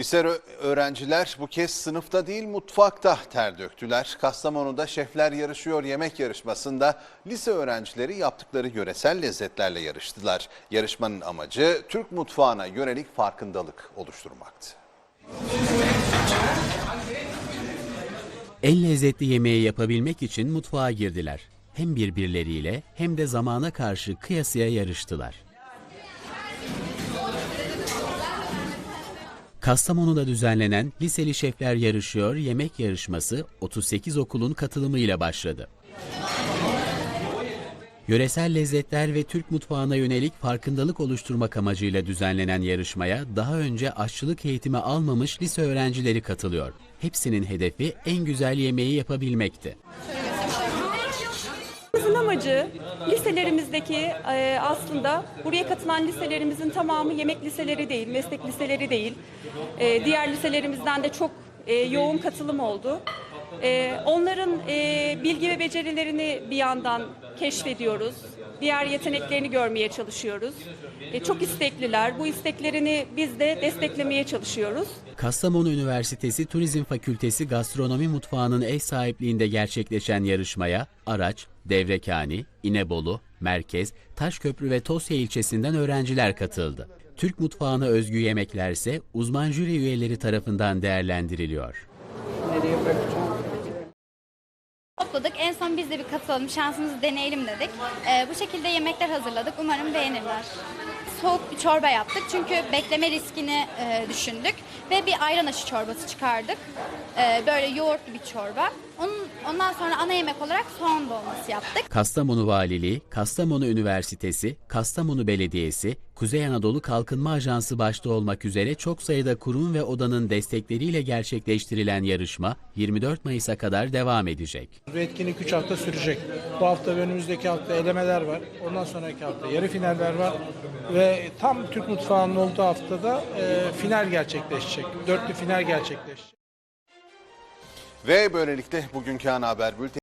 Lise öğrenciler bu kez sınıfta değil mutfakta ter döktüler. Kastamonu'da şefler yarışıyor yemek yarışmasında lise öğrencileri yaptıkları yöresel lezzetlerle yarıştılar. Yarışmanın amacı Türk mutfağına yönelik farkındalık oluşturmaktı. En lezzetli yemeği yapabilmek için mutfağa girdiler. Hem birbirleriyle hem de zamana karşı kıyasıya yarıştılar. Kastamonu'da düzenlenen Liseli Şefler Yarışıyor yemek yarışması 38 okulun katılımıyla başladı. Yöresel lezzetler ve Türk mutfağına yönelik farkındalık oluşturmak amacıyla düzenlenen yarışmaya daha önce aşçılık eğitimi almamış lise öğrencileri katılıyor. Hepsinin hedefi en güzel yemeği yapabilmekti. Amacı liselerimizdeki e, aslında buraya katılan liselerimizin tamamı yemek liseleri değil, meslek liseleri değil. E, diğer liselerimizden de çok e, yoğun katılım oldu. Onların bilgi ve becerilerini bir yandan keşfediyoruz. Diğer yeteneklerini görmeye çalışıyoruz. E, çok istekliler. Bu isteklerini biz de desteklemeye çalışıyoruz. Kastamonu Üniversitesi Turizm Fakültesi Gastronomi Mutfağı'nın ev sahipliğinde gerçekleşen yarışmaya Araç, Devrekani, İnebolu, Merkez, Taşköprü ve Tosya ilçesinden öğrenciler katıldı. Türk mutfağına özgü yemeklerse uzman jüri üyeleri tarafından değerlendiriliyor. topladık. En son biz de bir katılalım, şansımızı deneyelim dedik. Ee, bu şekilde yemekler hazırladık. Umarım beğenirler. Soğuk bir çorba yaptık çünkü bekleme riskini e, düşündük ve bir ayran aşı çorbası çıkardık. Ee, böyle yoğurtlu bir çorba. Onun, ondan sonra ana yemek olarak soğan dolması yaptık. Kastamonu Valiliği, Kastamonu Üniversitesi, Kastamonu Belediyesi, Kuzey Anadolu Kalkınma Ajansı başta olmak üzere çok sayıda kurum ve odanın destekleriyle gerçekleştirilen yarışma 24 Mayıs'a kadar devam edecek. Bu etkinlik 3 hafta sürecek. Bu hafta ve önümüzdeki hafta elemeler var. Ondan sonraki hafta yarı finaller var. Ve tam Türk mutfağının olduğu haftada e, final gerçekleşecek. Dörtlü final gerçekleşecek. Ve böylelikle bugünkü ana haber bülteni